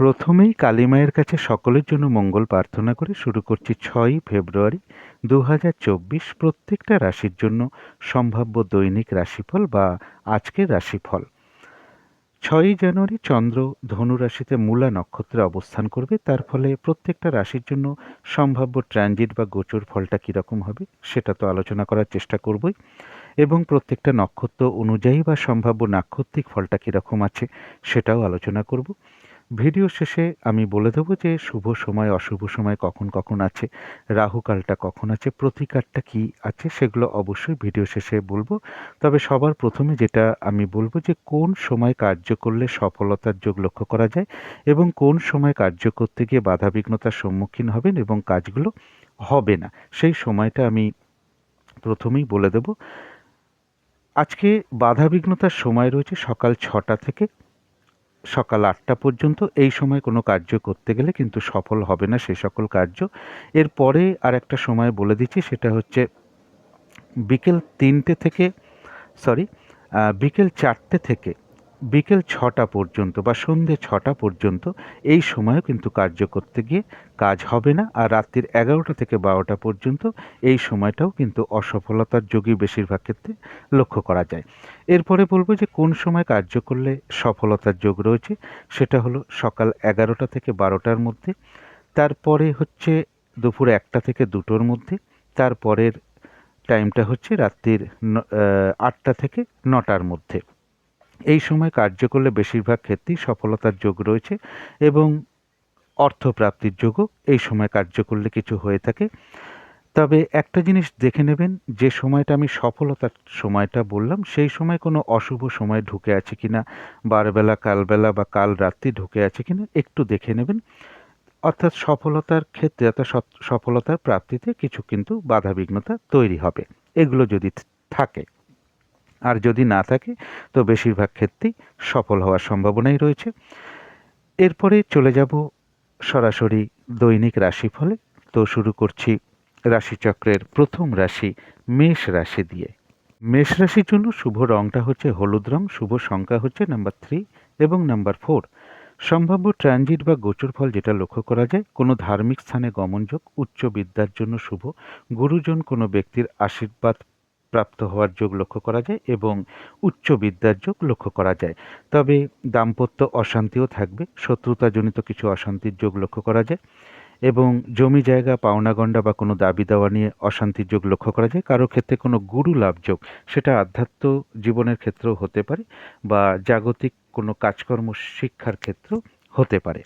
প্রথমেই কালীমায়ের কাছে সকলের জন্য মঙ্গল প্রার্থনা করে শুরু করছি ছয়ই ফেব্রুয়ারি দু হাজার চব্বিশ প্রত্যেকটা রাশির জন্য সম্ভাব্য দৈনিক রাশিফল বা আজকের রাশিফল। ছয়ই জানুয়ারি চন্দ্র ধনু রাশিতে মূলা নক্ষত্রে অবস্থান করবে, তার ফলে প্রত্যেকটা রাশির জন্য সম্ভাব্য ট্রানজিট বা গোচর ফলটা কীরকম হবে সেটা তো আলোচনা করার চেষ্টা করবই। এবং প্রত্যেকটা নক্ষত্র অনুযায়ী বা সম্ভাব্য নাক্ষত্রিক ফলটা কীরকম আছে সেটাও আলোচনা করব। ভিডিও শেষে আমি বলে দেবো যে শুভ সময়, অশুভ সময় কখন কখন আছে, রাহুকালটা কখন আছে, প্রতিকারটা কি আছে সেগুলো অবশ্যই ভিডিও শেষে বলব। তবে সবার প্রথমে যেটা আমি বলব যে কোন সময় কার্য করলে সফলতার যোগ লক্ষ্য করা যায় এবং কোন সময় কার্য করতে গিয়ে বাধা বিঘ্নতার সম্মুখীন হবেন এবং কাজগুলো হবে না, সেই সময়টা আমি প্রথমেই বলে দেব। আজকে বাধা বিঘ্নতার সময় রয়েছে সকাল ছটা থেকে সকাল আটটা পর্যন্ত এই সময় কোনো কার্য করতে গেলে কিন্তু সফল হবে না সে সকল কার্য। এরপরে আর একটা সময় বলে দিচ্ছি, সেটা হচ্ছে বিকেল তিনটে থেকে সরি বিকেল চারটে থেকে বিকেল ছটা পর্যন্ত বা সন্ধে ছটা পর্যন্ত এই সময়ও কিন্তু কার্য করতে গিয়ে কাজ হবে না। আর রাত্রির এগারোটা থেকে বারোটা পর্যন্ত এই সময়টাও কিন্তু অসফলতার যোগই বেশিরভাগ ক্ষেত্রে লক্ষ্য করা যায়। এরপরে বলব যে কোন সময় কার্য করলে সফলতার যোগ রয়েছে, সেটা হলো সকাল এগারোটা থেকে বারোটার মধ্যে, তারপরে হচ্ছে দুপুর একটা থেকে দুটোর মধ্যে, তারপরের টাইমটা হচ্ছে রাত্রির আটটা থেকে নটার মধ্যে। এই সময় কার্য করলে বেশিরভাগ ক্ষেত্রেই সফলতার যোগ রয়েছে এবং অর্থপ্রাপ্তির যোগও এই সময় কার্য করলে কিছু হয়ে থাকে। তবে একটা জিনিস দেখে নেবেন, যে সময়টা আমি সফলতার সময়টা বললাম, সেই সময় কোনো অশুভ সময় ঢুকে আছে কিনা, বারবেলা, কালবেলা বা কাল রাত্রি ঢুকে আছে কিনা একটু দেখে নেবেন। অর্থাৎ সফলতার ক্ষেত্রে অর্থাৎ সফলতার প্রাপ্তিতে কিছু কিন্তু বাধা বিঘ্নতা তৈরি হবে। এগুলো যদি থাকে। আর যদি না থাকে, তো বেশিরভাগ ক্ষেত্রেই সফল হওয়ার সম্ভাবনাই রয়েছে। এরপরে চলে যাব সরাসরি দৈনিক রাশিফলে। তো শুরু করছি রাশিচক্রের প্রথম রাশি মেষ রাশি দিয়ে। মেষ রাশির জন্য শুভ রংটা হচ্ছে হলুদ রং, শুভ সংখ্যা হচ্ছে নাম্বার থ্রি এবং নাম্বার ফোর সম্ভাব্য ট্রানজিট বা গোচর ফল যেটা লক্ষ্য করা যায়, কোনো ধার্মিক স্থানে গমনযোগ, উচ্চ বিদ্যার জন্য শুভ, গুরুজন কোনো ব্যক্তির আশীর্বাদ প্রাপ্ত হওয়ার যোগ লক্ষ্য করা যায় এবং উচ্চ বিদ্যার যোগ লক্ষ্য করা যায়। তবে দাম্পত্য অশান্তিও থাকবে, শত্রুতাজনিত কিছু অশান্তির যোগ লক্ষ্য করা যায় এবং জমি জায়গা, পাওনাগণ্ডা বা কোনো দাবি দেওয়া নিয়ে অশান্তির যোগ লক্ষ্য করা যায়। কারও ক্ষেত্রে কোনো গুরু লাভ যোগ, সেটা আধ্যাত্ম জীবনের ক্ষেত্রেও হতে পারে বা জাগতিক কোনো কাজকর্ম শিক্ষার ক্ষেত্রেও হতে পারে।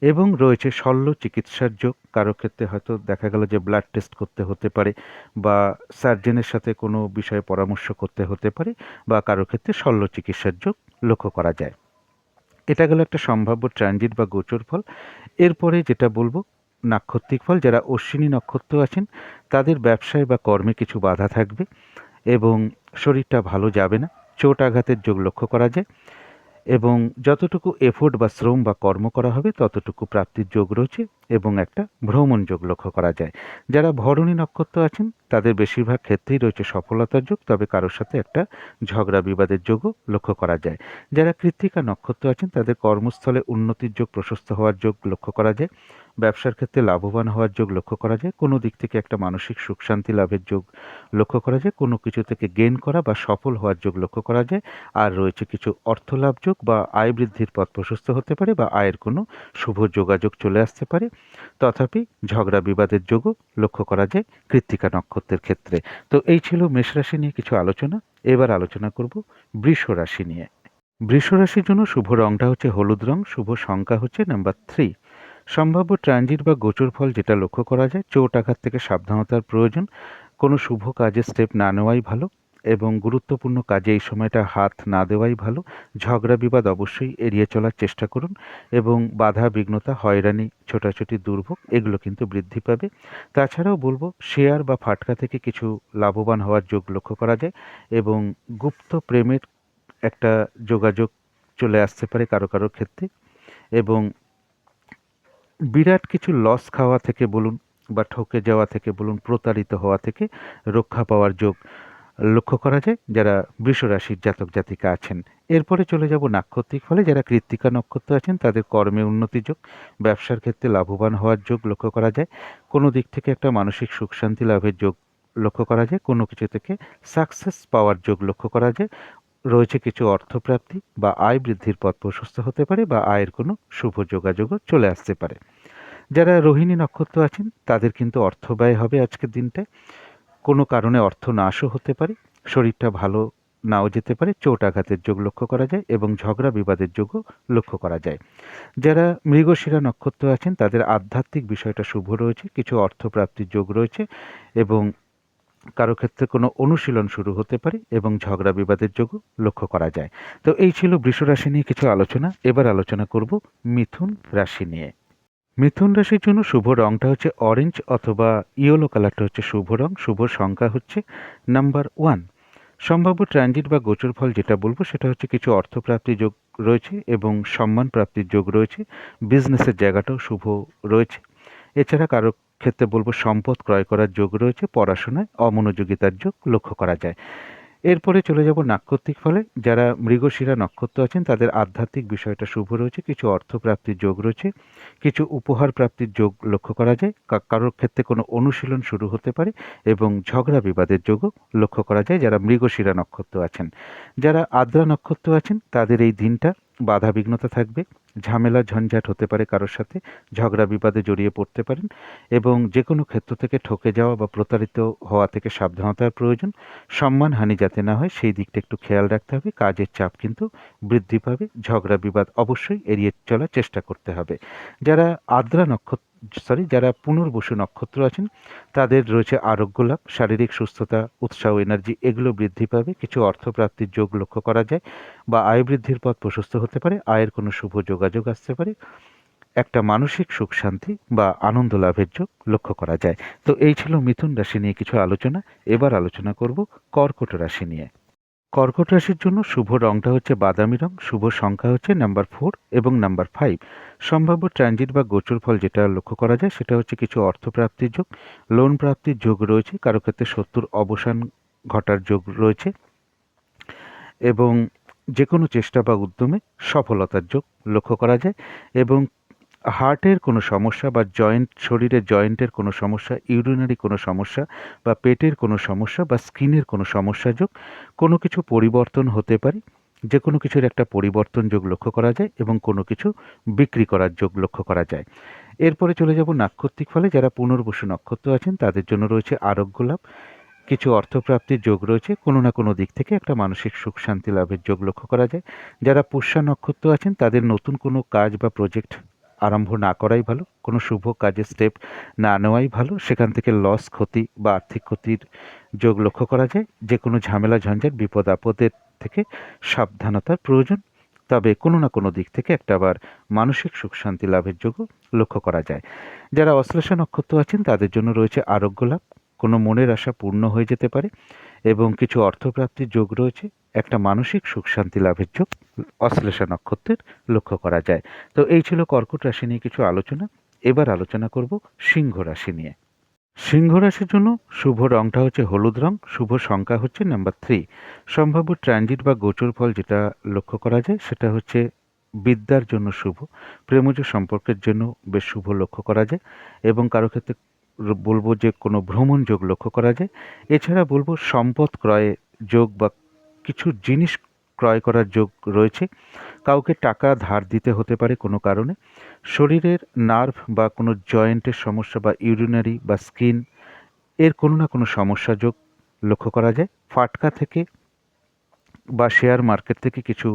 এবং রয়েছে শল্য চিকিৎসার যোগ। কারও ক্ষেত্রে হয়তো দেখা গেল যে ব্লাড টেস্ট করতে হতে পারে বা সার্জেনের সাথে কোনো বিষয়ে পরামর্শ করতে হতে পারে বা কারও ক্ষেত্রে শল্য চিকিৎসার যোগ লক্ষ্য করা যায়। এটা গেল একটা সম্ভাব্য ট্রানজিট বা গোচর ফল। এরপরে যেটা বলব, নাক্ষত্রিক ফল, যারা অশ্বিনী নক্ষত্র আছেন, তাদের ব্যবসায় বা কর্মে কিছু বাধা থাকবে এবং শরীরটা ভালো যাবে না। চোট আঘাতের যোগ লক্ষ্য করা যায়। এবং যতটুকু এফোর্ট বা শ্রম বা কর্ম করা হবে ততটুকু প্রাপ্তির যোগ রয়েছে। এবং একটা ভ্রমণ যোগ লক্ষ্য করা যায়। যারা ভরণী নক্ষত্র আছেন, তাদের বেশিরভাগ ক্ষেত্রেই রয়েছে সফলতার যোগ, তবে কারোর সাথে একটা ঝগড়া বিবাদের যোগও লক্ষ্য করা যায়। যারা কৃত্তিকা নক্ষত্র আছেন, তাদের কর্মস্থলে উন্নতির যোগ, প্রশস্ত হওয়ার যোগ লক্ষ্য করা যায়। ব্যবসার ক্ষেত্রে লাভবান হওয়ার যোগ লক্ষ্য করা যায়। কোনো দিক থেকে একটা মানসিক সুখ শান্তি লাভের যোগ লক্ষ্য করা যায়। কোনো কিছু থেকে গেন করা বা সফল হওয়ার যোগ লক্ষ্য করা যায়। আর রয়েছে কিছু অর্থ লাভ যোগ বা আয় বৃদ্ধির পথ প্রশস্ত হতে পারে বা আয়ের কোনো শুভ যোগাযোগ চলে আসতে পারে। তথাপি ঝগড়া বিবাদের যোগও লক্ষ্য করা যায় কৃত্তিকা নক্ষত্রের ক্ষেত্রে। তো এই ছিল মেষ রাশি নিয়ে কিছু আলোচনা। এবার আলোচনা করব বৃষ রাশি নিয়ে। বৃষ রাশির জন্য শুভ রংটা হচ্ছে হলুদ রং, শুভ সংখ্যা হচ্ছে নাম্বার থ্রি সম্ভাব্য ট্রানজিট বা গোচর ফল যেটা লক্ষ্য করা যায়, চোট আঘাত থেকে সাবধানতার প্রয়োজন। কোনো শুভ কাজে স্টেপ না নেওয়াই ভালো। এবং গুরুত্বপূর্ণ কাজে এই সময়টা হাত না দেওয়াই ভালো। ঝগড়া বিবাদ অবশ্যই এড়িয়ে চলার চেষ্টা করুন এবং বাধা, বিঘ্নতা, হয়রানি, ছোটাছুটি, দুর্ভোগ এগুলো কিন্তু বৃদ্ধি পাবে। তাছাড়াও বলব, শেয়ার বা ফাটকা থেকে কিছু লাভবান হওয়ার যোগ লক্ষ্য করা যায় এবং গুপ্ত প্রেমের একটা যোগাযোগ চলে আসতে পারে কারও কারও ক্ষেত্রে এবং বিরাট কিছু লস খাওয়া থেকে বলুন বা ঠকে যাওয়া থেকে বলুন, প্রতারিত হওয়া থেকে রক্ষা পাওয়ার যোগ লক্ষ্য করা যায়, যারা বৃষ রাশির জাতক জাতিকা আছেন। এরপরে চলে যাব নাক্ষত্রিক ফলে, যারা কৃত্তিকা নক্ষত্র আছেন, তাদের কর্মে উন্নতি যোগ, ব্যবসার ক্ষেত্রে লাভবান হওয়ার যোগ লক্ষ্য করা যায়। কোনো দিক থেকে একটা মানসিক সুখ শান্তি লাভের যোগ লক্ষ্য করা যায়, কোনো কিছু থেকে সাকসেস পাওয়ার যোগ লক্ষ্য করা যায়। রয়েছে কিছু অর্থপ্রাপ্তি বা আয় বৃদ্ধির পথ প্রশস্ত হতে পারে বা আয়ের কোনো শুভ যোগাযোগও চলে আসতে পারে। যারা রোহিণী নক্ষত্র আছেন, তাদের কিন্তু অর্থ ব্যয় হবে আজকের দিনটায়। কোনো কারণে অর্থ নাশও হতে পারে, শরীরটা ভালো নাও যেতে পারে, চোট আঘাতের যোগ লক্ষ্য করা যায় এবং ঝগড়া বিবাদের যোগও লক্ষ্য করা যায়। যারা মৃগশিরা নক্ষত্র আছেন, তাদের আধ্যাত্মিক বিষয়টা শুভ রয়েছে, কিছু অর্থপ্রাপ্তির যোগ রয়েছে এবং কারও ক্ষেত্রে কোনো অনুশীলন শুরু হতে পারে এবং ঝগড়া বিবাদের যোগও লক্ষ্য করা যায়। তো এই ছিল বৃষ রাশি নিয়ে কিছু আলোচনা, এবার আলোচনা করব মিথুন রাশি নিয়ে। মিথুন রাশির জন্য শুভ রংটা হচ্ছে অরেঞ্জ অথবা ইয়েলো কালারটা হচ্ছে শুভ রং। শুভ সংখ্যা হচ্ছে নাম্বার ওয়ান সম্ভাব্য ট্রানজিট বা গোচর ফল যেটা বলব, সেটা হচ্ছে কিছু অর্থপ্রাপ্তির যোগ রয়েছে এবং সম্মান প্রাপ্তির যোগ রয়েছে। বিজনেসের জায়গাটাও শুভ রয়েছে। এছাড়া কারও ক্ষেত্রে বলব সম্পদ ক্রয় করার যোগ রয়েছে, পড়াশোনায় অমনোযোগিতার যোগ লক্ষ্য করা যায়। এরপরে চলে যাব নাক্ষত্রিক ফলে। যারা মৃগশিরা নক্ষত্র আছেন, তাদের আধ্যাত্মিক বিষয়টা শুভ রয়েছে, কিছু অর্থপ্রাপ্তির যোগ রয়েছে, কিছু উপহার প্রাপ্তির যোগ লক্ষ্য করা যায়। কারোর ক্ষেত্রে কোনো অনুশীলন শুরু হতে পারে এবং ঝগড়া বিবাদের যোগও লক্ষ্য করা যায়, যারা মৃগশিরা নক্ষত্র আছেন। যারা আদ্রা নক্ষত্র আছেন, তাদের এই দিনটা বাধা বিঘ্নতা থাকবে, ঝামেলা ঝঞ্ঝাট হতে পারে কারোর সাথে, ঝগড়া বিবাদে জড়িয়ে পড়তে পারেন এবং যে কোনো ক্ষেত্র থেকে ঠকে যাওয়া বা প্রতারিত হওয়া থেকে সাবধানতার প্রয়োজন। সম্মানহানি যাতে না হয়, সেই দিকটা একটু খেয়াল রাখতে হবে। কাজের চাপ কিন্তু বৃদ্ধি পাবে, ঝগড়া বিবাদ অবশ্যই এড়িয়ে চলার চেষ্টা করতে হবে। যারা আদ্রা নক্ষত্র সরি যারা পুনর্বসু নক্ষত্র আছেন, তাদের রয়েছে আরোগ্য লাভ, শারীরিক সুস্থতা, উৎসাহ এনার্জি এগুলো বৃদ্ধি পাবে। কিছু অর্থপ্রাপ্তির যোগ লক্ষ্য করা যায় বা আয় বৃদ্ধির পথ প্রশস্ত হতে পারে, আয়ের কোনো শুভ যোগাযোগ আসতে পারে। একটা মানসিক সুখ শান্তি বা আনন্দ লাভের যোগ লক্ষ্য করা যায়। তো এই ছিল মিথুন রাশি নিয়ে কিছু আলোচনা। এবার আলোচনা করব কর্কট রাশি নিয়ে। কর্কট রাশির জন্য শুভ রংটা হচ্ছে বাদামি রং, শুভ সংখ্যা হচ্ছে নাম্বার ফোর এবং নাম্বার ফাইভ সম্ভাব্য ট্রানজিট বা গোচর ফল যেটা লক্ষ্য করা যায়, সেটা হচ্ছে কিছু অর্থপ্রাপ্তির যোগ লোন প্রাপ্তির যোগ রয়েছে, কারও ক্ষেত্রে শত্রুর অবসান ঘটার যোগ রয়েছে এবং যে কোনো চেষ্টা বা উদ্যমে সফলতার যোগ লক্ষ্য করা যায় এবং হার্টের কোনো সমস্যা বা জয়েন্ট, শরীরে জয়েন্টের কোনো সমস্যা, ইউরিনারি কোনো সমস্যা বা পেটের কোনো সমস্যা বা স্কিনের কোনো সমস্যা যোগ কোনো কিছু পরিবর্তন হতে পারে। যে কোনো কিছুর একটা পরিবর্তন যোগ লক্ষ্য করা যায় এবং কোনো কিছু বিক্রি করার যোগ লক্ষ্য করা যায়। এরপরে চলে যাব নাক্ষত্রিক ফলে যারা পুনর্বসু নক্ষত্র আছেন তাদের জন্য রয়েছে আরোগ্য লাভ। কিছু অর্থপ্রাপ্তির যোগ রয়েছে, কোনো না কোনো দিক থেকে একটা মানসিক সুখ শান্তি লাভের যোগ লক্ষ্য করা যায়। যারা পুষ্যা নক্ষত্র আছেন তাদের নতুন কোনো কাজ বা প্রজেক্ট আরম্ভ না করাই ভালো, কোনো শুভ কাজের স্টেপ না নেওয়াই ভালো, সেখান থেকে লস ক্ষতি বা আর্থিক ক্ষতির যোগ লক্ষ্য করা যায়। যে কোনো ঝামেলা, ঝঞ্ঝাট, বিপদ, আপদের থেকে সাবধানতার প্রয়োজন। তবে কোনো না কোনো দিক থেকে একটা আবার মানসিক সুখ শান্তি লাভের যোগও লক্ষ্য করা যায়। যারা অশ্লেষা নক্ষত্র আছেন, তাদের জন্য রয়েছে আরোগ্য লাভ। কোনো মনের আশা পূর্ণ হয়ে যেতে পারে এবং কিছু অর্থপ্রাপ্তির যোগ রয়েছে। একটা মানসিক সুখ শান্তি লাভের যোগ অশ্লেষা নক্ষত্রের লক্ষ্য করা যায়। তো এই ছিল কর্কট রাশি নিয়ে কিছু আলোচনা। এবার আলোচনা করব সিংহ রাশি নিয়ে। সিংহ রাশির জন্য শুভ রংটা হচ্ছে হলুদ রং, শুভ সংখ্যা হচ্ছে নাম্বার থ্রি সম্ভাব্য ট্রানজিট বা গোচর ফল যেটা লক্ষ্য করা যায়, সেটা হচ্ছে বিদ্যার জন্য শুভ, প্রেমজ সম্পর্কের জন্য বেশ শুভ লক্ষ্য করা যায় এবং কারও ক্ষেত্রে বলব যে কোনো ভ্রমণ যোগ লক্ষ্য করা যায়। এছাড়া বলব সম্পদ ক্রয় যোগ বা কিছু জিনিস ক্রয় করার যোগ রয়েছে। কাউকে টাকা ধার দিতে হতে পারে কোনো কারণে। শরীরের নার্ভ বা কোনো জয়েন্টের সমস্যা বা ইউরিনারি বা স্কিন, এর কোনো না কোনো সমস্যা যোগ লক্ষ্য করা যায়। ফাটকা থেকে বা শেয়ার মার্কেট থেকে কিছু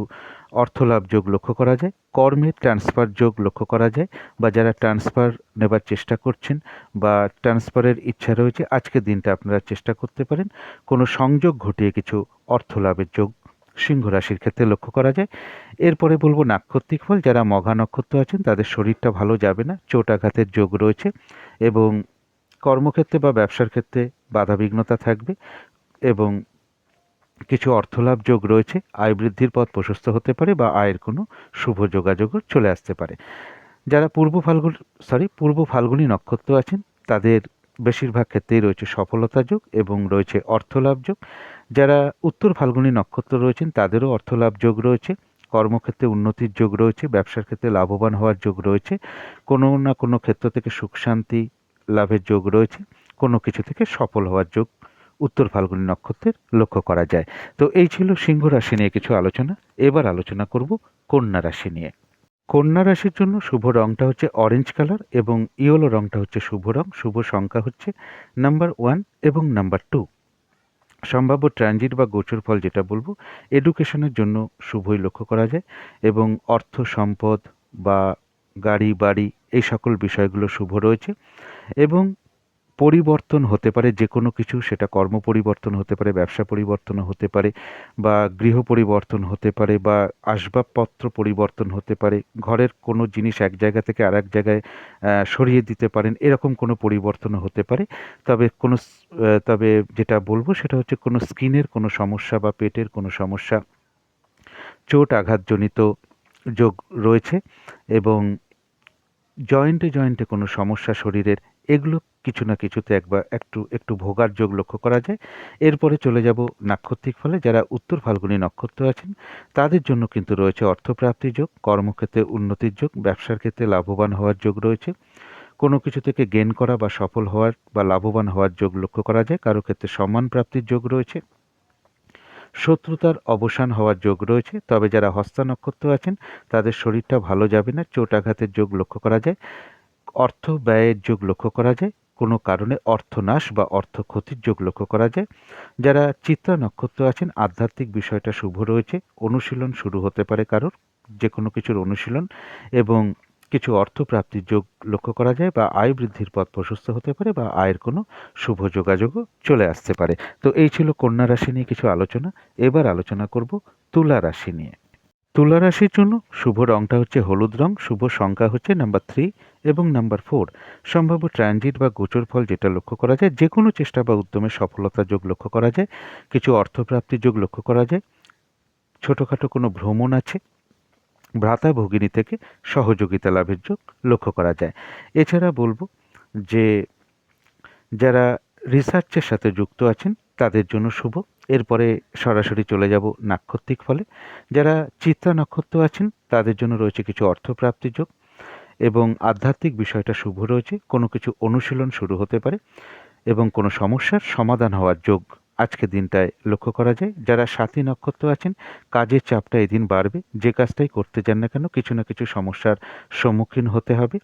অর্থলাভ যোগ লক্ষ্য করা যায়। কর্মের ট্রান্সফার যোগ লক্ষ্য করা যায় বা যারা ট্রান্সফার নেবার চেষ্টা করছেন বা ট্রান্সফারের ইচ্ছা রয়েছে, আজকের দিনটা আপনারা চেষ্টা করতে পারেন। কোনো সংযোগ ঘটিয়ে কিছু অর্থ লাভের যোগ সিংহ রাশির ক্ষেত্রে লক্ষ্য করা যায়। এরপরে বলব নাক্ষত্রিক ফল, যারা মঘা নক্ষত্র আছেন, তাদের শরীরটা ভালো যাবে না, চোট আঘাতের যোগ রয়েছে এবং কর্মক্ষেত্রে বা ব্যবসার ক্ষেত্রে বাধাবিঘ্নতা থাকবে এবং কিছু অর্থলাভ যোগ রয়েছে, আয় বৃদ্ধির পথ প্রশস্ত হতে পারে বা আয়ের কোনো শুভ যোগাযোগও চলে আসতে পারে। যারা পূর্ব ফাল্গুন সরি পূর্ব ফাল্গুনী নক্ষত্র আছেন, তাদের বেশিরভাগ ক্ষেত্রেই রয়েছে সফলতা যোগ এবং রয়েছে অর্থলাভ যোগ। যারা উত্তর ফাল্গুনী নক্ষত্র রয়েছেন, তাদেরও অর্থলাভ যোগ রয়েছে, কর্মক্ষেত্রে উন্নতির যোগ রয়েছে, ব্যবসার ক্ষেত্রে লাভবান হওয়ার যোগ রয়েছে, কোনো না কোনো ক্ষেত্র থেকে সুখ শান্তি লাভের যোগ রয়েছে, কোনো কিছু থেকে সফল হওয়ার যোগ উত্তর ফাল্গুনী নক্ষত্রের লক্ষ্য করা যায়। তো এই ছিল সিংহ রাশি নিয়ে কিছু আলোচনা। এবার আলোচনা করব কন্যা রাশি নিয়ে। কন্যা রাশির জন্য শুভ রংটা হচ্ছে অরেঞ্জ কালার এবং ইয়েলো রংটা হচ্ছে শুভ রং। শুভ সংখ্যা হচ্ছে নাম্বার ওয়ান এবং নাম্বার টু সম্ভাব্য ট্রানজিট বা গোচর ফল যেটা বলব এডুকেশনের জন্য শুভই লক্ষ্য করা যায় এবং অর্থ সম্পদ বা গাড়ি, বাড়ি এই সকল বিষয়গুলো শুভ রয়েছে এবং পরিবর্তন হতে পারে, যে কোনো কিছু, সেটা কর্ম পরিবর্তন হতে পারে, ব্যবসা পরিবর্তন হতে পারে, বা গৃহ পরিবর্তন হতে পারে, বা আসবাবপত্র পরিবর্তন হতে পারে, ঘরের কোনো জিনিস এক জায়গা থেকে আর এক জায়গায় সরিয়ে দিতে পারেন, এরকম কোনো পরিবর্তন হতে পারে। তবে কোনো তবে যেটা বলব সেটা হচ্ছে কোনো স্কিনের কোনো সমস্যা বা পেটের কোনো সমস্যা, চোট আঘাতজনিত যোগ রয়েছে এবং জয়েন্টে জয়েন্টে কোনো সমস্যা শরীরের এগুলো কিছু না কিছুতে একবার একটু একটু ভোগার যোগ লক্ষ্য করা যায়। এরপরে চলে যাব নাক্ষত্রিক ফলে। যারা উত্তর ফাল্গুনী নক্ষত্র আছেন, তাদের জন্য কিন্তু রয়েছে অর্থপ্রাপ্তির যোগ, কর্মক্ষেত্রে উন্নতির যোগ, ব্যবসার ক্ষেত্রে লাভবান হওয়ার যোগ রয়েছে। কোনো কিছু থেকে গেন করা বা সফল হওয়ার বা লাভবান হওয়ার যোগ লক্ষ্য করা যায়। কারও ক্ষেত্রে সম্মান প্রাপ্তির যোগ রয়েছে। শত্রুতার অবসান হওয়ার যোগ রয়েছে। তবে যারা হস্তা নক্ষত্র আছেন, তাদের শরীরটা ভালো যাবে না। চোট আঘাতের যোগ লক্ষ্য করা যায়। অর্থ ব্যয়ের যোগ লক্ষ্য করা যায়। কোনো কারণে অর্থনাশ বা অর্থ ক্ষতির যোগ লক্ষ্য করা যায়। যারা চিত্রা নক্ষত্র আছেন, আধ্যাত্মিক বিষয়টা শুভ রয়েছে, অনুশীলন শুরু হতে পারে কারোর যে কোনো কিছুর অনুশীলন এবং কিছু অর্থপ্রাপ্তির যোগ লক্ষ্য করা যায় বা আয় বৃদ্ধির পথ প্রশস্ত হতে পারে বা আয়ের কোনো শুভ যোগাযোগও চলে আসতে পারে। তো এই ছিল কন্যা রাশি নিয়ে কিছু আলোচনা। এবার আলোচনা করব তুলা রাশি নিয়ে। তুলা রাশির জন্য শুভ রংটা হচ্ছে হলুদ রং, শুভ সংখ্যা হচ্ছে নাম্বার থ্রি এবং নাম্বার ফোর সম্ভাব্য ট্রানজিট বা গোচর ফল যেটা লক্ষ্য করা যায় যে কোনো চেষ্টা বা উদ্যমে সফলতা যোগ লক্ষ্য করা যায়, কিছু অর্থপ্রাপ্তির যোগ লক্ষ্য করা যায়, ছোটোখাটো কোনো ভ্রমণ আছে, ভ্রাতা ভগিনী থেকে সহযোগিতা লাভের যোগ লক্ষ্য করা যায়। এছাড়া বলব যে যারা রিসার্চের সাথে যুক্ত আছেন তাদের জন্য শুভ। এরপরে সরাসরি চলে যাব নাক্ষত্রিক ফলে। যারা চিত্রা নক্ষত্র আছেন, তাদের জন্য রয়েছে কিছু অর্থপ্রাপ্তির যোগ এবং আধ্যাত্মিক বিষয়টা শুভ রয়েছে। কোনো কিছু অনুশীলন শুরু হতে পারে এবং কোনো সমস্যার সমাধান হওয়ার যোগ আজকে দিনটায় লক্ষ্য করা যায়। যারা সাথী নক্ষত্র আছেন, কাজের চাপটা এদিন বাড়বে। যে কাজটাই করতে চান না কেন, কিছু না কিছু সমস্যার সম্মুখীন হতে হবে।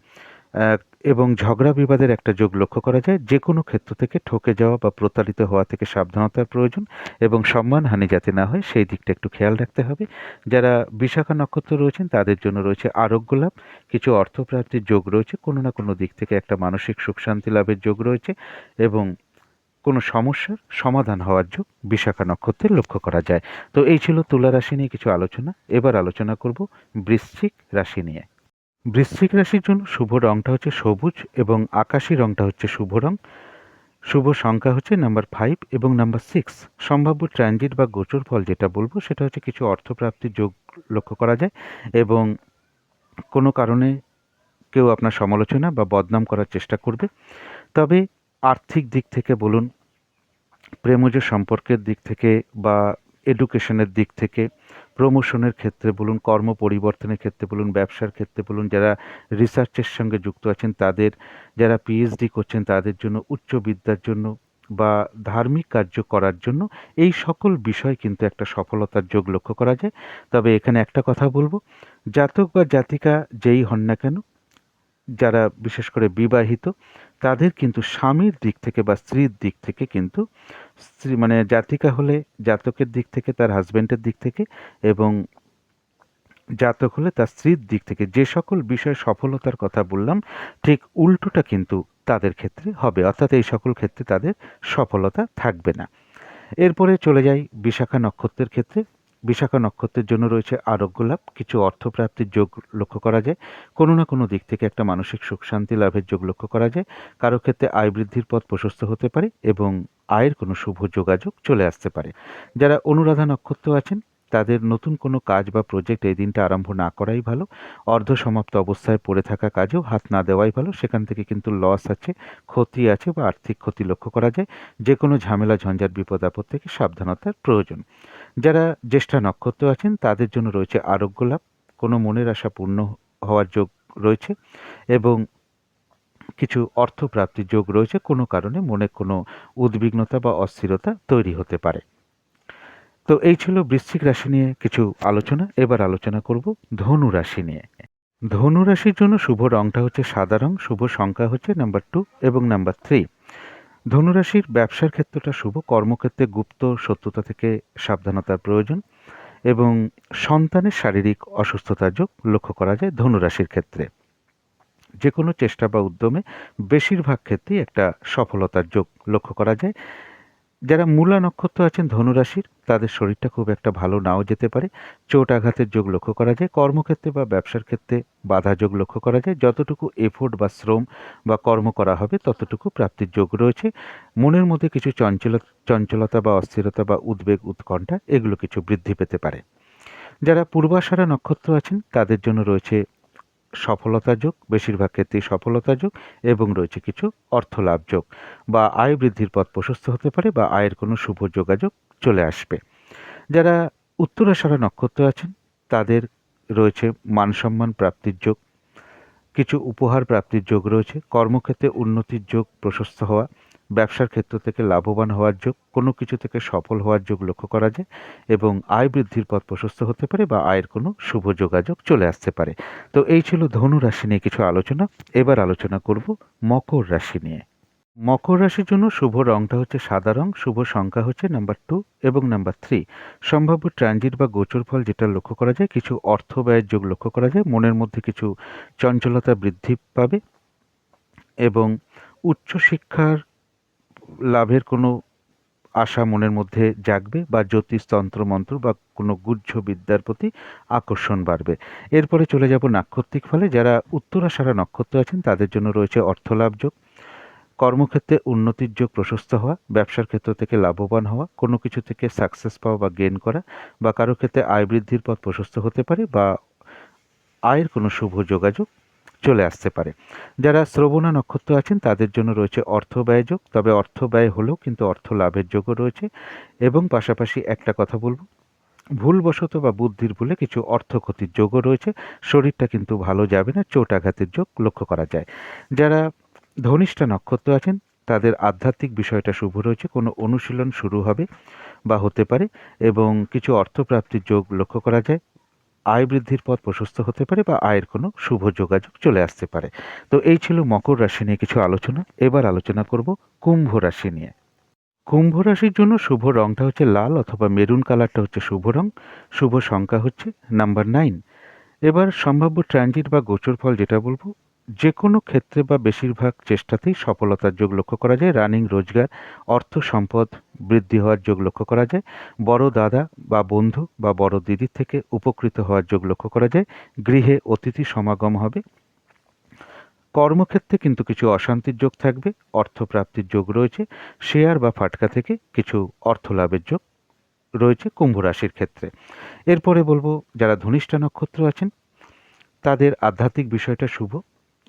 এবং ঝগড়া বিবাদের একটা যোগ লক্ষ্য করা যায়, যে কোনো ক্ষেত্র থেকে ঠকে যাওয়া বা প্রতারিত হওয়া থেকে সাবধানতার প্রয়োজন এবং সম্মানহানি যাতে না হয়, সেই দিকটা একটু খেয়াল রাখতে হবে। যারা বিশাখা নক্ষত্র রয়েছেন, তাদের জন্য রয়েছে আরোগ্য লাভ, কিছু অর্থপ্রাপ্তির যোগ রয়েছে, কোনো না কোনো দিক থেকে একটা মানসিক সুখ শান্তি লাভের যোগ রয়েছে এবং কোনো সমস্যার সমাধান হওয়ার যোগ বিশাখা নক্ষত্রের লক্ষ্য করা যায়। তো এই ছিল তুলা রাশি নিয়ে কিছু আলোচনা। এবার আলোচনা করব বৃশ্চিক রাশি নিয়ে। বৃশ্চিক রাশির জন্য শুভ রংটা হচ্ছে সবুজ এবং আকাশি রংটা হচ্ছে শুভ রং। শুভ সংখ্যা হচ্ছে নাম্বার ফাইভ এবং নাম্বার সিক্স সম্ভাব্য ট্রানজিট বা গোচর ফল যেটা বলব, সেটা হচ্ছে কিছু অর্থপ্রাপ্তির যোগ লক্ষ্য করা যায় এবং কোনো কারণে কেউ আপনার সমালোচনা বা বদনাম করার চেষ্টা করবে। তবে আর্থিক দিক থেকে বলুন, প্রেমজ সম্পর্কের দিক থেকে বা এডুকেশনের দিক থেকে প্রমোশনের ক্ষেত্রে বলুন কর্ম পরিবর্তনের ক্ষেত্রে বলুন, ব্যবসার ক্ষেত্রে বলুন, যারা রিসার্চের সঙ্গে যুক্ত আছেন, তাদের, যারা পিএইচডি করছেন, তাদের জন্য, উচ্চ বিদ্যার জন্য বা ধার্মিক কার্য করার জন্য এই সকল বিষয় কিন্তু একটা সফলতার যোগ লক্ষ্য করা যায়। তবে এখানে একটা কথা বলব, জাতক বা জাতিকা যেই হন না কেন, যারা বিশেষ করে বিবাহিত, তাদের কিন্তু স্বামীর দিক থেকে বা স্ত্রীর দিক থেকে কিন্তু স্ত্রী মানে জাতিকা হলে জাতকের দিক থেকে, তার হাজব্যান্ডের দিক থেকে এবং জাতক হলে তার স্ত্রীর দিক থেকে যে সকল বিষয়ে সফলতার কথা বললাম, ঠিক উল্টোটা কিন্তু তাদের ক্ষেত্রে হবে। অর্থাৎ এই সকল ক্ষেত্রে তাদের সফলতা থাকবে না। এরপরে চলে যাই বিশাখা নক্ষত্রের ক্ষেত্রে। বিশাখা নক্ষত্রের জন্য রয়েছে আরোগ্য লাভ, কিছু অর্থপ্রাপ্তির যোগ লক্ষ্য করা যায়, কোনো না কোনো দিক থেকে একটা মানসিক সুখ শান্তি লাভের যোগ লক্ষ্য করা যায়, কারও ক্ষেত্রে আয় বৃদ্ধির পথ প্রশস্ত হতে পারে এবং আয়ের কোনো শুভ যোগাযোগ চলে আসতে পারে। যারা অনুরাধা নক্ষত্র আছেন তাদের নতুন কোনো কাজ বা প্রজেক্ট এই দিনটা আরম্ভ না করাই ভালো। অর্ধ সমাপ্ত অবস্থায় পড়ে থাকা কাজেও হাত না দেওয়াই ভালো। সেখান থেকে কিন্তু লস আছে, ক্ষতি আছে বা আর্থিক ক্ষতি লক্ষ্য করা যায়। যে কোনো ঝামেলা, ঝঞ্ঝাট, বিপদ, আপদ থেকে সাবধানতার প্রয়োজন। যারা জ্যেষ্ঠা নক্ষত্র আছেন, তাদের জন্য রয়েছে আরোগ্য লাভ। কোনো মনের আশা পূর্ণ হওয়ার যোগ রয়েছে এবং কিছু অর্থ প্রাপ্তির যোগ রয়েছে। কোনো কারণে মনে কোনো উদ্বিগ্নতা বা অস্থিরতা তৈরি হতে পারে। তো এই ছিল বৃশ্চিক রাশি নিয়ে কিছু আলোচনা। এবার আলোচনা করব ধনু রাশি নিয়ে। ধনু রাশির জন্য শুভ রংটা হচ্ছে সাদা রং, শুভ সংখ্যা হচ্ছে নাম্বার টু এবং নাম্বার থ্রি ধনুরাশির ব্যবসার ক্ষেত্রটা শুভ, কর্মক্ষেত্রে গুপ্ত শত্রুতা থেকে সাবধানতার প্রয়োজন এবং সন্তানের শারীরিক অসুস্থতার যোগ লক্ষ্য করা যায় ধনুরাশির ক্ষেত্রে। যে কোনো চেষ্টা বা উদ্যমে বেশিরভাগ ক্ষেত্রেই একটা সফলতার যোগ লক্ষ্য করা যায়। যারা মূলা নক্ষত্র আছেন ধনুরাশির, তাদের শরীরটা খুব একটা ভালো নাও যেতে পারে। চোট আঘাতের যোগ লক্ষ্য করা যায়। কর্মক্ষেত্রে বা ব্যবসার ক্ষেত্রে বাধা যোগ লক্ষ্য করা যায়। যতটুকু এফোর্ট বা শ্রম বা কর্ম করা হবে, ততটুকু প্রাপ্তির যোগ রয়েছে। মনের মধ্যে কিছু চঞ্চল, চঞ্চলতা বা অস্থিরতা বা উদ্বেগ, উৎকণ্ঠা, এগুলো কিছু বৃদ্ধি পেতে পারে। যারা পূর্বাশারা নক্ষত্র আছেন, তাদের জন্য রয়েছে সফলতা যোগ, বেশিরভাগ ক্ষেত্রেই সফলতা যোগ এবং রয়েছে কিছু অর্থ লাভ যোগ বা আয় বৃদ্ধির পথ প্রশস্ত হতে পারে বা আয়ের কোনো শুভ যোগাযোগ চলে আসবে। যারা উত্তরাশারা নক্ষত্র আছেন, তাদের রয়েছে মানসম্মান প্রাপ্তির যোগ, কিছু উপহার প্রাপ্তির যোগ রয়েছে, কর্মক্ষেত্রে উন্নতির যোগ প্রশস্ত হওয়া ব্যবসার ক্ষেত্র থেকে লাভবান হওয়ার যোগ, কোনো কিছু থেকে সফল হওয়ার যোগ লক্ষ্য করা যায় এবং আয় বৃদ্ধির পথ প্রশস্ত হতে পারে বা আয়ের কোনো শুভ যোগাযোগ চলে আসতে পারে। তো এই ছিল ধনু রাশি নিয়ে কিছু আলোচনা। এবার আলোচনা করব মকর রাশি নিয়ে। মকর রাশির জন্য শুভ রংটা হচ্ছে সাদা রং, শুভ সংখ্যা হচ্ছে নাম্বার টু এবং নাম্বার থ্রি সম্ভাব্য ট্রানজিট বা গোচর ফল যেটা লক্ষ্য করা যায়, কিছু অর্থ ব্যয়ের যোগ লক্ষ্য করা যায়, মনের মধ্যে কিছু চঞ্চলতা বৃদ্ধি পাবে এবং উচ্চশিক্ষার লাভের কোনো আশা মনের মধ্যে জাগবে বা জ্যোতিষ তন্ত্র মন্ত্র বা কোনো গুহ্য বিদ্যার প্রতি আকর্ষণ বাড়বে। এরপরে চলে যাব নাক্ষত্রিক ফলে। যারা উত্তরাষাঢ়া নক্ষত্র আছেন, তাদের জন্য রয়েছে অর্থলাভ যোগ, কর্মক্ষেত্রে উন্নতির যোগ, প্রশস্ত হওয়া, ব্যবসার ক্ষেত্র থেকে লাভবান হওয়া, কোনো কিছু থেকে সাকসেস পাওয়া বা গেন করা বা কারও ক্ষেত্রে আয় বৃদ্ধির পথ প্রশস্ত হতে পারে বা আয়ের কোনো শুভ যোগাযোগ চলে আসতে পারে। যারা শ্রবণা নক্ষত্র আছেন, তাদের জন্য রয়েছে অর্থ ব্যয়যোগ তবে অর্থ ব্যয় হলেও কিন্তু অর্থ লাভের যোগও রয়েছে। এবং পাশাপাশি একটা কথা বলব, ভুলবশত বা বুদ্ধির ভুলে কিছু অর্থ ক্ষতির যোগও রয়েছে। শরীরটা কিন্তু ভালো যাবে না, চোট আঘাতের যোগ লক্ষ্য করা যায়। যারা ধনিষ্ঠা নক্ষত্র আছেন, তাদের আধ্যাত্মিক বিষয়টা শুভ রয়েছে। কোনো অনুশীলন শুরু হবে বা হতে পারে এবং কিছু অর্থপ্রাপ্তির যোগ লক্ষ্য করা যায়। আয় বৃদ্ধির পথ প্রশস্ত হতে পারে বা আয়ের কোনো শুভ যোগাযোগ চলে আসতে পারে। তো এই ছিল মকর রাশি নিয়ে কিছু আলোচনা। এবার আলোচনা করব কুম্ভ রাশি নিয়ে। কুম্ভ রাশির জন্য শুভ রংটা হচ্ছে লাল অথবা মেরুন কালারটা হচ্ছে শুভ রং। শুভ সংখ্যা হচ্ছে নাম্বার নাইন। এবার সম্ভাব্য ট্রানজিট বা গোচর ফল যেটা বলব যে কোনো ক্ষেত্রে বা বেশিরভাগ চেষ্টাতেই সফলতার যোগ লক্ষ্য করা যায়। রানিং রোজগার, অর্থ সম্পদ বৃদ্ধি হওয়ার যোগ লক্ষ্য করা যায়। বড় দাদা বা বন্ধু বা বড় দিদির থেকে উপকৃত হওয়ার যোগ লক্ষ্য করা যায়। গৃহে অতিথি সমাগম হবে। কর্মক্ষেত্রে কিন্তু কিছু অশান্তির যোগ থাকবে, অর্থপ্রাপ্তির যোগ রয়েছে। শেয়ার বা ফাটকা থেকে কিছু অর্থ লাভের যোগ রয়েছে কুম্ভ রাশির ক্ষেত্রে। এরপরে বলব, যারা ধনিষ্ঠা নক্ষত্র আছেন, তাদের আধ্যাত্মিক বিষয়টা শুভ।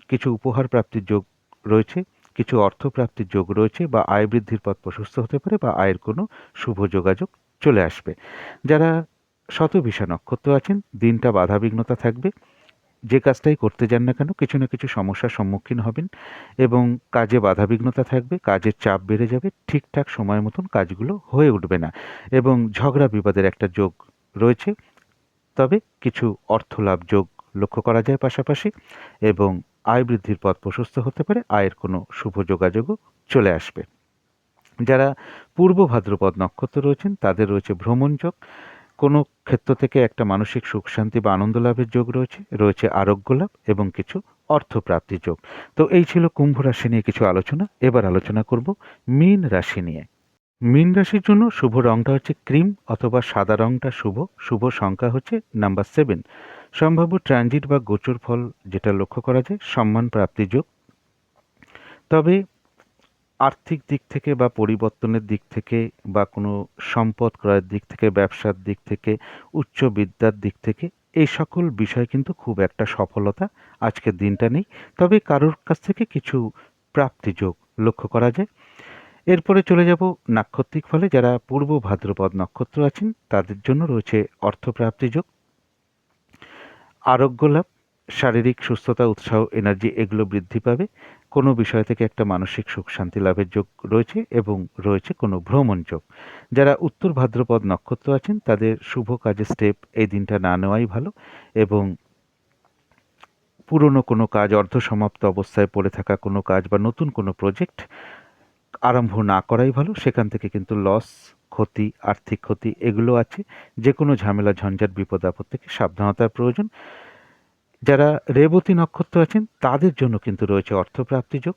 কিছু উপহার প্রাপ্তির যোগ রয়েছে, কিছু অর্থ প্রাপ্তির যোগ রয়েছে বা আয় বৃদ্ধির পথ প্রশস্ত হতে পারে বা আয়ের কোনো শুভ যোগাযোগ চলে আসবে। যারা শতভিষা নক্ষত্র আছেন, দিনটা বাধাবিঘ্নতা থাকবে। যে কাজটাই করতে যান না কেন, কিছু না কিছু সমস্যার সম্মুখীন হবেন এবং কাজে বাধাবিঘ্নতা থাকবে, কাজের চাপ বেড়ে যাবে, ঠিকঠাক সময় মতন কাজগুলো হয়ে উঠবে না এবং ঝগড়া বিবাদের একটা যোগ রয়েছে। তবে কিছু অর্থ লাভ যোগ লক্ষ্য করা যায় পাশাপাশি এবং আয় বৃদ্ধির পথ প্রশস্ত হতে পারে, আয়ের কোনো শুভ যোগাযোগও চলে আসবে। যারা পূর্ব ভাদ্রপদ নক্ষত্র রয়েছেন, তাদের রয়েছে ভ্রমণযোগ কোনো ক্ষেত্র থেকে একটা মানসিক সুখ, শান্তি বা আনন্দ লাভের যোগ রয়েছে রয়েছে আরোগ্য লাভ এবং কিছু অর্থপ্রাপ্তির যোগ। তো এই ছিল কুম্ভ রাশি নিয়ে কিছু আলোচনা। এবার আলোচনা করব মীন রাশি নিয়ে। মীন রাশির জন্য শুভ রংটা হচ্ছে ক্রিম অথবা সাদা রংটা শুভ। শুভ সংখ্যা হচ্ছে নাম্বার সেভেন। সম্ভাব্য ট্রানজিট বা গোচর ফল যেটা লক্ষ্য করা যায়, সম্মান প্রাপ্তি যোগ। তবে আর্থিক দিক থেকে বা পরিবর্তনের দিক থেকে বা কোনো সম্পদ ক্রয়ের দিক থেকে, ব্যবসার দিক থেকে, উচ্চ বিদ্যার দিক থেকে, এই সকল বিষয় কিন্তু খুব একটা সফলতা আজকের দিনটা নেই। তবে কারোর কাছ থেকে কিছু প্রাপ্তিযোগ লক্ষ্য করা যায়। এরপরে চলে যাব নাক্ষত্রিক ফলে, যারা পূর্ব ভাদ্রপদ নক্ষত্র আছেন, তাদের জন্য রয়েছে অর্থপ্রাপ্তি যোগ। আরোগ্য লাভ, শারীরিক সুস্থতা, উৎসাহ এনার্জি এগুলো বৃদ্ধি পাবে। কোনো বিষয় থেকে একটা মানসিক সুখ শান্তি লাভের যোগ রয়েছে এবং রয়েছে কোনো ভ্রমণ যোগ। যারা উত্তর ভাদ্রপদ নক্ষত্র আছেন, তাদের শুভ কাজের স্টেপ এই দিনটা না নেওয়াই ভালো এবং পুরনো কোনো কাজ অর্ধ সমাপ্ত অবস্থায় পড়ে থাকা কোনো কাজ বা নতুন কোনো প্রজেক্ট আরম্ভ না করাই ভালো। সেখান থেকে কিন্তু লস ক্ষতি, আর্থিক ক্ষতি এগুলো আছে। যে কোনো ঝামেলা, ঝঞ্ঝাট, বিপদ, আপদ থেকে সাবধানতার প্রয়োজন। যারা রেবতী নক্ষত্র আছেন, তাদের জন্য কিন্তু রয়েছে অর্থপ্রাপ্তি যোগ,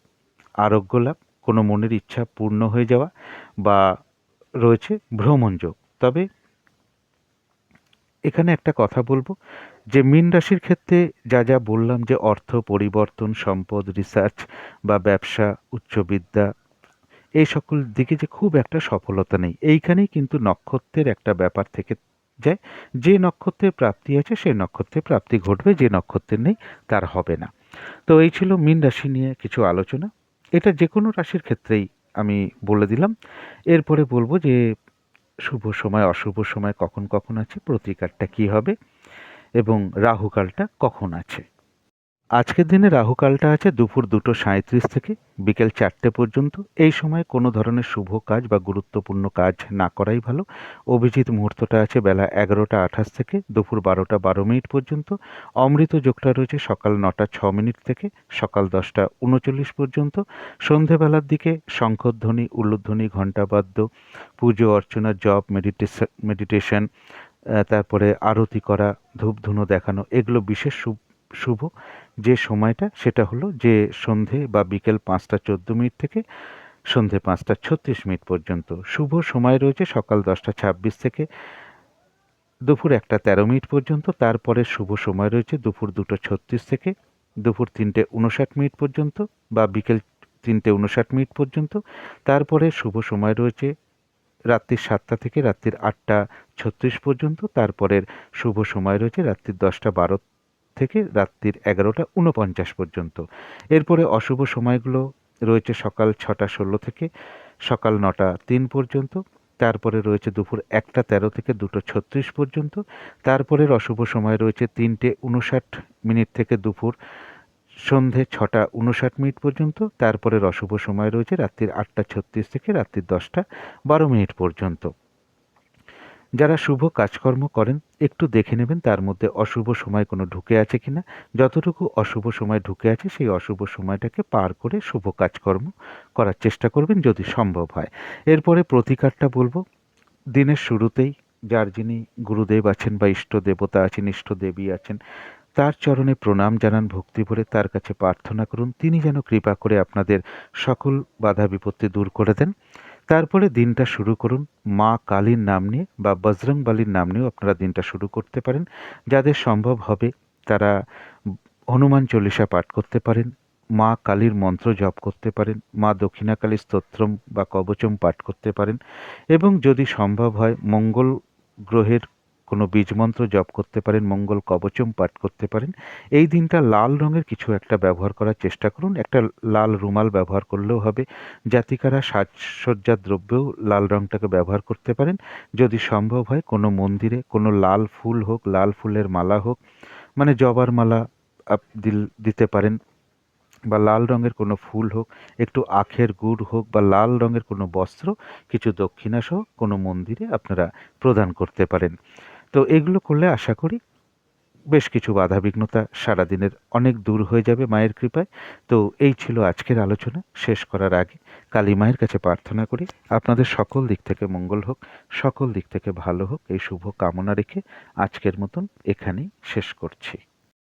আরোগ্য লাভ, কোনো মনের ইচ্ছা পূর্ণ হয়ে যাওয়া বা রয়েছে ভ্রমণ যোগ। তবে এখানে একটা কথা বলব, যে মীন রাশির ক্ষেত্রে যা যা বললাম, যে অর্থ পরিবর্তন, সম্পদ রিসার্চ বা ব্যবসা উচ্চবিদ্যা এই সকল দিকে যে খুব একটা সফলতা নেই। এইখানেই কিন্তু নক্ষত্রের একটা ব্যাপার থেকে যায় যে নক্ষত্রের প্রাপ্তি আছে সেই নক্ষত্রে প্রাপ্তি ঘটবে, যে নক্ষত্রের নেই, তার হবে না। তো এই ছিল মীন রাশি নিয়ে কিছু আলোচনা। এটা যে কোনো রাশির ক্ষেত্রেই আমি বলে দিলাম। এরপরে বলব যে, শুভ সময়, অশুভ সময় কখন কখন আছে, প্রতিকারটা কি হবে এবং রাহুকালটা কখন আছে? আজকের দিনে রাহুকালটা আছে দুপুর দুটো সাঁত্রিশ থেকে বিকেল চারটে পর্যন্ত। এই সময় কোনো ধরনের শুভ কাজ বা গুরুত্বপূর্ণ কাজ না করাই ভালো। অভিজিৎ মুহূর্তটা আছে বেলা এগারোটা আঠাশ থেকে দুপুর বারোটা বারো মিনিট পর্যন্ত। অমৃত যোগটা রয়েছে সকাল নটা ছ মিনিট থেকে সকাল দশটা উনচল্লিশ পর্যন্ত। সন্ধেবেলার দিকে শঙ্খধ্বনি উল্লুধ্বনি, ঘণ্টাবাদ্য, পুজো, অর্চনা জব মেডিটেশন মেডিটেশন তারপরে আরতি করা, ধূপধুনো দেখানো, এগুলো বিশেষ শুভ। যে সময়টা, সেটা হলো যে সন্ধে বা বিকেল পাঁচটা চোদ্দ মিনিট থেকে সন্ধে পাঁচটা ছত্রিশ মিনিট পর্যন্ত। শুভ সময় রয়েছে সকাল দশটা ছাব্বিশ থেকে দুপুর একটা তেরো মিনিট পর্যন্ত। তারপরে শুভ সময় রয়েছে দুপুর দুটো ছত্রিশ থেকে দুপুর তিনটে উনষাট মিনিট পর্যন্ত বা বিকেল তিনটে উনষাট মিনিট পর্যন্ত। তারপরে শুভ সময় রয়েছে রাত্রির সাতটা থেকে রাত্রির আটটা ছত্রিশ পর্যন্ত। তারপরের শুভ সময় রয়েছে রাত্রির দশটা বারো থেকে রাত্রির এগারোটা উনপঞ্চাশ পর্যন্ত। এরপরে অশুভ সময়গুলো রয়েছে সকাল ছটা ষোলো থেকে সকাল নটা তিন পর্যন্ত, তারপরে রয়েছে দুপুর একটা তেরো থেকে দুটো ছত্রিশ পর্যন্ত, তারপরের অশুভ সময় রয়েছে তিনটে উনষাট মিনিট থেকে দুপুর সন্ধে ছটা উনষাট মিনিট পর্যন্ত, তারপরের অশুভ সময় রয়েছে রাত্রির আটটা ছত্রিশ থেকে রাত্রির দশটা বারো মিনিট পর্যন্ত। যারা শুভ কাজকর্ম করেন, একটু দেখে নেবেন তার মধ্যে অশুভ সময় কোনো ঢুকে আছে কি না যতটুকু অশুভ সময় ঢুকে আছে, সেই অশুভ সময়টাকে পার করে শুভ কাজকর্ম করার চেষ্টা করবেন যদি সম্ভব হয়। এরপরে প্রতিকারটা বলব। দিনের শুরুতেই যার যিনি গুরুদেব আছেন বা ইষ্ট দেবতা আছেন, ইষ্ট দেবী আছেন, তার চরণে প্রণাম জানান, ভক্তি ভরে তার কাছে প্রার্থনা করুন। তিনি যেন কৃপা করে আপনাদের সকল বাধা বিপত্তি দূর করে দেন। তারপরে দিনটা শুরু করুন। মা কালীর নাম নিয়ে বা বজরং বালির নাম নিয়েও আপনারা দিনটা শুরু করতে পারেন। যাদের সম্ভব হবে তারা হনুমান চল্লিশা পাঠ করতে পারেন। মা কালীর মন্ত্র জপ করতে পারেন। মা দক্ষিণাকালী স্তোত্রম বা কবচম পাঠ করতে পারেন। এবং যদি সম্ভব হয় মঙ্গল গ্রহের কোনো বীজমন্ত্র জপ করতে পারেন, মঙ্গল কবচম পাঠ করতে পারেন, এই দিনটা লাল রঙের কিছু একটা ব্যবহার করার চেষ্টা করুন। একটা লাল রুমাল ব্যবহার করলেও হবে। জাতিকারা সাজসজ্জার দ্রব্যেও লাল রঙটাকে ব্যবহার করতে পারেন। যদি সম্ভব হয় কোনো মন্দিরে, কোনো লাল ফুল হোক, লাল ফুলের মালা হোক মানে জবার মালা দিতে পারেন। বা লাল রঙের কোনো ফুল হোক, একটু আখের গুড় হোক বা লাল রঙের কোনো বস্ত্র, কিছু দক্ষিণাসহ কোনো মন্দিরে আপনারা প্রদান করতে পারেন। তো এগুলো করলে আশা করি বেশ কিছু বাধা বিঘ্নতা সারাদিনের অনেক দূর হয়ে যাবে মায়ের কৃপায়। তো এই ছিল আজকের আলোচনা। শেষ করার আগে কালী মায়ের কাছে প্রার্থনা করি, আপনাদের সকল দিক থেকে মঙ্গল হোক, সকল দিক থেকে ভালো হোক, এই শুভ কামনা রেখে আজকের মতন এখানেই শেষ করছি।